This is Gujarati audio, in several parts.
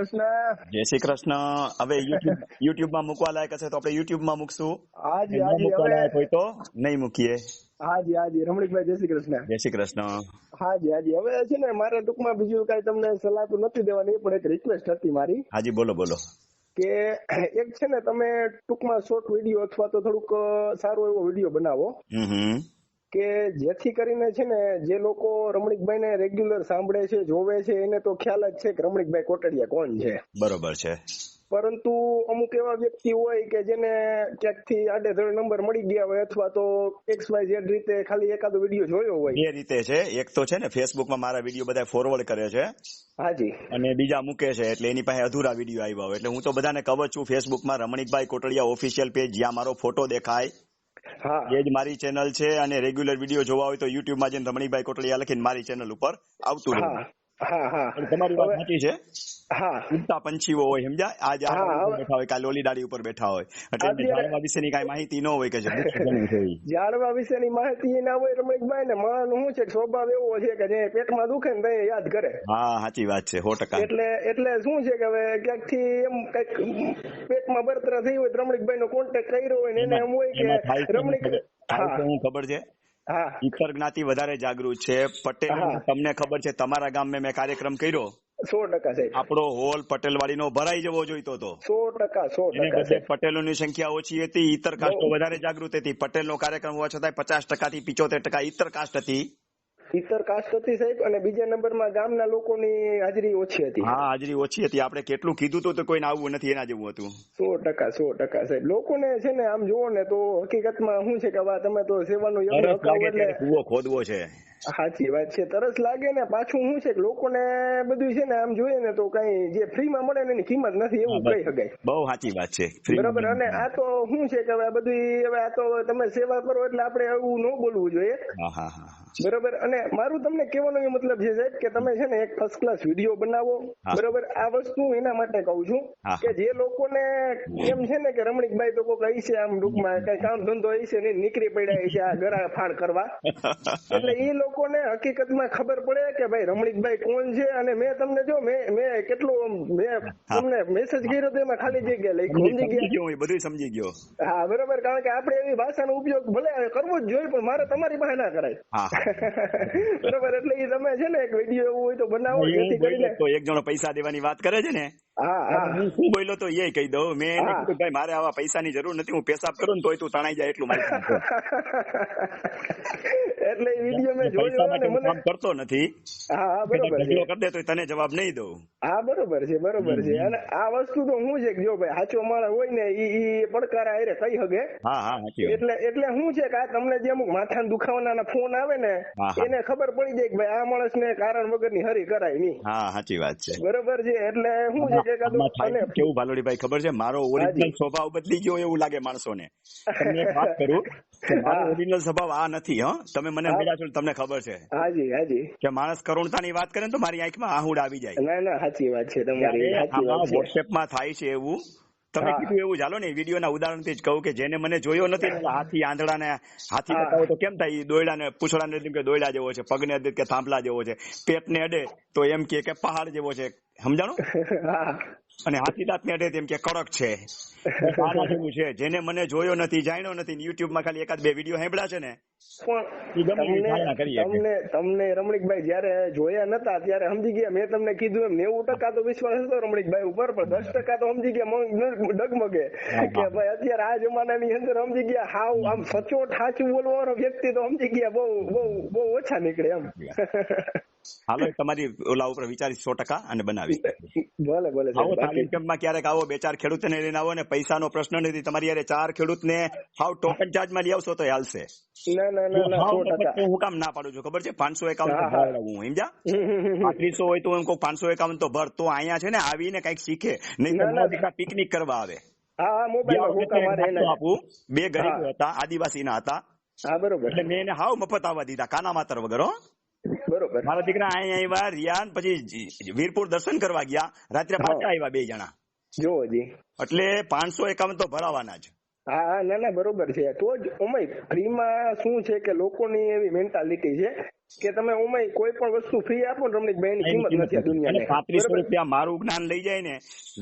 કૃષ્ણ. જય શ્રી કૃષ્ણ. હવે યુટ્યુબ યુટ્યુબમાં મૂકવા લાયક હશે તો આપણે યુટ્યુબમાં મૂકશું. હાજી હાજી મૂકવા લાયક હોય તો નહીં મૂકીએ. હાજી હાજી. રમણીકભાઈ જય શ્રી કૃષ્ણ. જય શ્રી કૃષ્ણ. હાજી હાજી. હવે છે ને મારે ટૂંકમાં બીજું કઈ તમને સલાહ તો નથી દેવાની પણ એક રિક્વેસ્ટ હતી મારી. હાજી બોલો બોલો. કે એક છે ને તમે ટૂંકમાં શોર્ટ વીડિયો અથવા તો થોડુંક સારો એવો વીડિયો બનાવો. હમ. કે જેથી કરીને છે ને જે લોકો રમણીકભાઈ ને રેગ્યુલર સાંભળે છે જોવે છે એને તો ખ્યાલ જ છે કે રમણીકભાઈ કોટડિયા કોણ છે. બરોબર છે. પરંતુ અમુક એવા વ્યક્તિ હોય કે જેને ક્યાંકથી આડેધડ નંબર મળી ગયા હોય અથવા તો એક્સ વાય ઝેડ રીતે ખાલી એકાદો વીડિયો જોયો હોય. બે રીતે છે. એક તો છે ને ફેસબુકમાં મારા વીડિયો બધા ફોરવર્ડ કરે છે. હાજી. અને બીજા મૂકે છે એટલે એની પાસે અધૂરા વીડિયો આવ્યા હોય. એટલે હું તો બધાને કવર છું ફેસબુકમાં રમણીકભાઈ કોટડિયા ઓફિશિયલ પેજ જ્યાં મારો ફોટો દેખાય એ જ મારી ચેનલ છે અને રેગ્યુલર વીડિયો જોવા હોય તો યુટ્યુબમાં જઈને રમણીભાઈ કોટડિયા લખીને મારી ચેનલ ઉપર આવતું રહે. તમારી વાત સાચી છે. હા. ઉડતા પંછીઓ હોય સમજ્યા? આજે બેઠા હોય કાલે ઓલી ડાળી ઉપર બેઠા હોય. એટલે જાણવા વિશેની કઈ માહિતી ન હોય કે. જાણવા વિશેની માહિતી ના હોય રમણીકભાઈ ને માણસ શું છે? સ્વભાવ એવો છે કે જે પેટમાં દુખે ને તે યાદ કરે. હા સાચી વાત છે સો ટકા. એટલે એટલે શું છે કે હવે ક્યાંકથી એમ કંઈક પેટમાં બરતરા થઈ હોય રમણીકભાઈ નો કોન્ટેક્ટ કર્યો હોય ને એને એમ હોય કે રમણીક ખબર- છે? ઈતર જ્ઞાતિ વધારે જાગૃત છે. પટેલ. તમને ખબર છે તમારા ગામ મેં કાર્યક્રમ કર્યો. સો ટકા સાહેબ. આપણો હોલ પટેલવાડીનો ભરાઈ જવો જોઈતો હતો. સો ટકા સો ટકા પટેલો ની સંખ્યા ઓછી હતી ઇતર કાસ્ટ વધારે જાગૃત હતી. પટેલનો કાર્યક્રમ હોવા છતાં પચાસ ટકા થી પિચોતેર ટકા ઈતર કાસ્ટ હતી. ઇતર કાસ્ટ હતી સાહેબ અને બીજા નંબરમાં ગામના લોકોની હાજરી ઓછી હતી. હા હાજરી ઓછી હતી. આપણે કેટલું કીધું તો કોઈને આવવું નથી એના જેવું હતું. સો ટકા સો ટકા સાહેબ. લોકોને છે ને આમ જુઓ ને તો હકીકતમાં શું છે કે હવે તમે તો સેવાનું કૂવો ખોદવો છે. સાચી વાત છે. તરસ લાગે ને પાછું શું છે કે લોકોને બધું છે ને આમ જોઈએ ને તો કઈ જે ફ્રીમાં મળે ને એની કિંમત નથી એવું કઈ કહી શકાય. બહુ સાચી વાત છે. બરાબર? અને આ તો શું છે કે હવે બધું હવે આ તો તમે સેવા કરો એટલે આપણે એવું ન બોલવું જોઈએ. હા હા હા હા. બરાબર? અને મારું તમને કહેવાનો એ મતલબ છે સાહેબ કે તમે છે ને એક ફર્સ્ટ ક્લાસ વીડિયો બનાવો. બરોબર? આ વસ્તુ એના માટે કહું છું કે જે લોકોને એમ છે ને કે રમણીકભાઈ તો કોઈ કહી છે આમ ટૂંકમાં કઈ કામ ધંધો હશે ને નીકળી પડ્યા છે આ ગરા ફાળ કરવા. એટલે એ લોકોને હકીકતમાં ખબર પડે કે ભાઈ રમણીકભાઈ કોણ છે અને મેં તમને જો મેં મેં કેટલો મેં તમને મેસેજ કર્યો તો એમાં ખાલી જગ્યા લઈ સમજી ગયો બધું સમજી ગયો. હા બરોબર? કારણ કે આપણે એવી ભાષાનો ઉપયોગ ભલે કરવો જ જોઈએ પણ મારે તમારી પાસે ના કરાય. બરાબર એટલે એ તમે છે ને એક વીડિયો એવું હોય તો બનાવો જેથી કરીને તો એક જણો પૈસા દેવાની વાત કરે છે ને? હા હા. હું શું બોલ્યો તો એ કહી દઉં. મેં એને કીધું ભાઈ મારે આવા પૈસાની જરૂર નથી હું પેશાબ કરું ને તોય તું તણાઈ જાય એટલું મારી. એટલે એ વીડિયો મેં જોયો અને મને કામ કરતો નથી. હા બરોબર છે. કરી દે તો તને જવાબ નહીં દઉં. હા બરોબર છે બરોબર છે. અને આ વસ્તુ તો હું છે કે જો ભાઈ સાચો માણસ હોય ને ઈ પડકાર આરે કહી હગે. હા હા સાચી એટલે એટલે હું છે કે આ તમને જે અમુક માથા દુખાવાના ફોન આવે ને. એને ખબર પડી જાય કે ભાઈ આ માણસ ને કારણ વગરની હરી કરાય નહીં. હા સાચી વાત છે. બરોબર છે એટલે હું છે કે અને કેવું ભાલોડીભાઈ ખબર છે? મારો ઓરિજિનલ સ્વભાવ બદલી ગયો એવું લાગે માણસોને. તમને વાત કરું મારો. ઓરિજિનલ સ્વભાવ આ નથી હા? તમે મને હા. મળ્યા છો તમને ખબર છે. હાજી હાજી. કે માણસ કરુણતાની વાત કરે તો મારી આંખમાં આહુડ આવી જાય. ના ના સાચી વાત છે તમારી વોટ્સએપ વોટ્સએપમાં થાય છે એવું. તમે કીધું એવું ચાલો ને વિડીયોના ઉદાહરણથી જ કહું કે જેને મને જોયો નથી હાથી આંધળાને હાથી. બતાવો તો કેમ થાય? દોયડાને પૂછડાને એમ કે દોયડા જેવો છે પગને અડે કે થાંભલા જેવો છે. પેટને અડે તો એમ કે કે પહાડ જેવો છે. સમજાણું? અને હાથી દાંતને એમ તેમ કે કડક છે. આના જેવું છે. જેને મને જોયો નથી જાણ્યો નથી યુટ્યુબમાં ખાલી એકાદ બે વીડિયો સાંભળ્યા છે ને? તમને તમને રમણીકભાઈ જયારે જોયા નતા ત્યારે સમજી ગયા મેં તમને કીધું એમ નેવું ટકા તો વિશ્વાસ હતો રમણીકભાઈ ઉપર પણ દસ ટકા તો સમજી ગયા મગ- ડગમગે. કે ભાઈ અત્યારે આ જમાનાની અંદર સમજી ગયા હાવ આમ સચોટ સાચું બોલવાનો વ્યક્તિ તો સમજી ગયા બહુ બહુ બહુ ઓછા નીકળે એમ. હાલો તમારી ઓલા ઉપર વિચારી સો ટકા અને બનાવી ભલે ભલે આવો તાલીમ કેમ્પમાં ક્યારેક આવો બે ચાર ખેડૂતને લઈને આવો ને પૈસાનો પ્રશ્ન નથી. તમારી યારે ચાર ખેડૂતને હાવ ટોકન ચાર્જમાં લઈ આવશો તો હાલશે. ના ના ના ના હું કામ ના પાડું છું ખબર છે? પાંચસો એકાવન હા, સમજ્યા. પાંત્રીસો હોય તો એમ કહું પાંચસો એકાવન તો ભર. તો અહીંયા છે ને આવીને કંઈક શીખે. નહીં ના, ના. પિકનિક કરવા આવે. બે ગરીબ હતા આદિવાસી ના હતા. હા બરોબર. એટલે મેં એને હાવ મફત આવવા દીધા કાના માતર વગર હો. બરોબર. મારા દીકરા અહીંયા આવ્યા રિયાન પછી વીરપુર દર્શન કરવા ગયા. રાત્રે પાછા આવ્યા બે જણા. જી. એટલે પાંચસો એકાવન તો ભરાવાના જ. હા ના ના બરોબર છે. તો જ ઓમય ફ્રીમાં શું છે કે લોકોની એવી મેન્ટાલિટી છે કે તમે ઓમય કોઈ પણ વસ્તુ ફ્રી આપો ને રમણીકભાઈ એની કિંમત નથી દુનિયા દુનિયાને. પાંત્રીસો રૂપિયા મારું જ્ઞાન લઈ જાય ને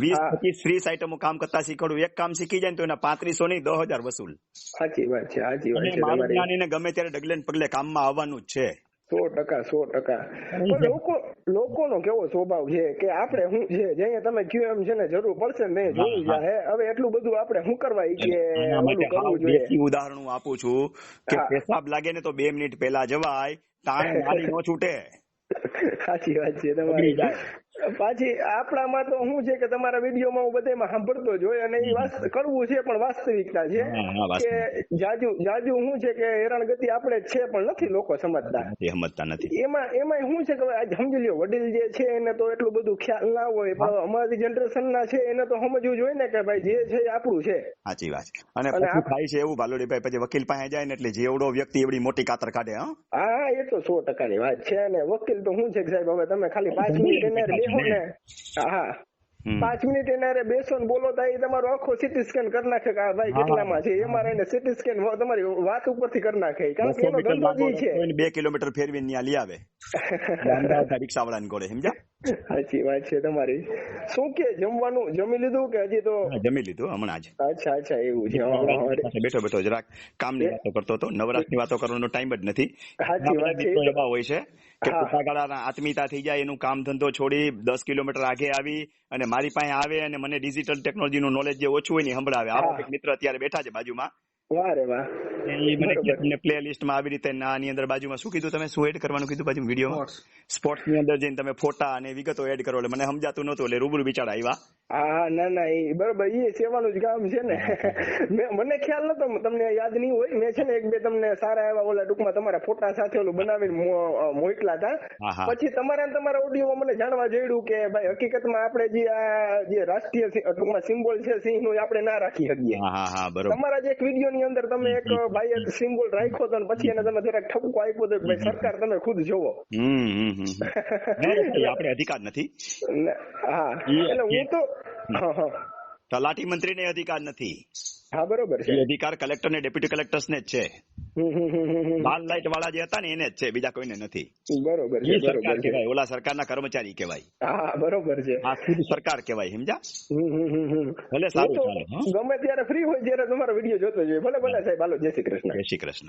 વીસ. પચીસ ત્રીસ આઈટમો કામ કરતા શીખવાડું. એક કામ શીખી જાય ને તો એના પાંત્રીસો નહીં દસ હજાર વસૂલ. સાચી વાત છે સાચી વાત છે મારું જ્ઞાન એને ગમે ત્યારે ડગલે ને પગલે કામમાં આવવાનું જ છે. સો ટકા સો ટકા પણ લોકો લોકોનો કેવો સ્વભાવ છે કે આપણે શું છે? જે તમે કયો એમ છે ને જરૂર પડશે ને મેં જોયું હા, હવે એટલું બધું આપણે શું કરવા ઈ કે કરવું જોઈએ. ઉદાહરણ હું આપું છું કે પેશાબ લાગે ને તો બે મિનિટ પહેલા જવાય તાણે મારી નો છૂટે. સાચી વાત છે તમારી. પાછી આપણામાં તો શું છે કે તમારા વિડીયોમાં હું બધામાં સાંભળતો જ હોય અને એ કરવું છે પણ વાસ્તવિકતા છે કે જાજુ જાજુ શું છે કે હેરાનગતિ આપણે છે પણ નથી લોકો સમજતા. સમજતા નથી. એમાં એમાં શું છે કે સમજી લ્યો વડીલ જે છે એને તો એટલું બધું ખ્યાલ ના હોય પણ અમારી જનરેશન ના છે એને તો સમજવું જોઈએ ને કે ભાઈ જે છે આપણું છે. સાચી વાત અને થાય છે એવું ભાલોડીભાઈ પછી વકીલ પાસે જાય ને એટલે જેવડો વ્યક્તિ એવડી મોટી કાતર કાઢે હા? હા એ તો સો ટકાની વાત છે. અને વકીલ તો શું છે કે સાહેબ હવે તમે ખાલી પાંચ મિનિટ એને બેહો ને? હા પાંચ મિનિટ એના રે બેસો ને બોલો તો એ તમારો આખો સિટી સ્કેન કરી નાખે કે આ ભાઈ. કેટલામાં છે? એમાં રહીને સિટી સ્કેન તમારી વાત ઉપરથી કરી નાખે. કારણ કે એનો ધંધો જ છે. બે કિલોમીટર ફેરવીને ત્યાં લઈ આવે. રિક્ષા વાળાને ઘોડે સમજ્યા? સાચી વાત છે તમારી. શું કે જમવાનું જમી લીધું કે હજી તો? જમી લીધું હમણાં જ. અચ્છા અચ્છા એવું છે. બેઠો બેઠો જરાક કામની વાતો કરતો હતો. નવરાશની વાતો કરવાનો ટાઈમ જ નથી. સાચી વાત છે. એવા હોય છે કે. ટૂંકા ગાળાના આત્મીયતા થઈ જાય એનું કામ ધંધો છોડી દસ કિલોમીટર આગે આવી અને મારી પાસે આવે અને મને ડિજિટલ ટેકનોલોજી નું નોલેજ જે ઓછું હોય ને સંભળાવે. આવા એક મિત્ર અત્યારે બેઠા છે બાજુમાં. વાહ. રે વાહ એ મને. તમને પ્લે લિસ્ટમાં આવી રીતે આની અંદર બાજુમાં શું કીધું તમે? શું એડ કરવાનું કીધું બાજુ વીડિયો સ્પોર્ટ્સની અંદર જઈને તમે ફોટા અને વિગતો એડ કરો એટલે મને સમજાતું નહોતું એટલે રૂબરૂ બિચારા આવ્યા. હા ના ના એ બરોબર એ સેવાનું જ કામ છે ને. મેં- મને ખ્યાલ નતો તમને યાદ નહીં હોય મેં છે ને એક બે તમને સારા એવા ઓલા ટૂંકમાં તમારા ફોટા સાથે ઓલું બનાવીને મોકલા હતા. પછી તમારા તમારા ઓડિયોમાં મને જાણવા જોયું કે ભાઈ હકીકતમાં આપણે જે આ જે રાષ્ટ્રીય ટૂંકમાં સિમ્બોલ છે સિંહનું આપણે ના રાખી શકીએ. તમારા જે એક વીડિયો ની અંદર તમે એક ભાઈ એક સિમ્બોલ રાખ્યો હતો પછી એને તમે જરાક ઠપકો આપ્યો તો ભાઈ સરકાર તમે ખુદ જોવો. આપણે અધિકાર નથી. હા. એટલે હું તો તલાટી મંત્રીને અધિકાર નથી. હા બરોબર છે. અધિકાર કલેક્ટર ને ડેપ્યુટી કલેક્ટર્સ ને જ છે. લાલ લાઇટ વાળા જે હતા ને એને જ છે બીજા કોઈને નથી. બરોબર છે બરોબર છે. કહેવાય ઓલા સરકારના કર્મચારી કહેવાય. હા બરોબર છે. આ ખુદ સરકાર કહેવાય સમજા. ભલે સારું ચાલે, ગમે ત્યારે ફ્રી હોય જયારે તમારો વીડિયો જોતો જોઈએ. ભલે ભલે સાહેબ હાલો જય શ્રી કૃષ્ણ. જય શ્રી કૃષ્ણ.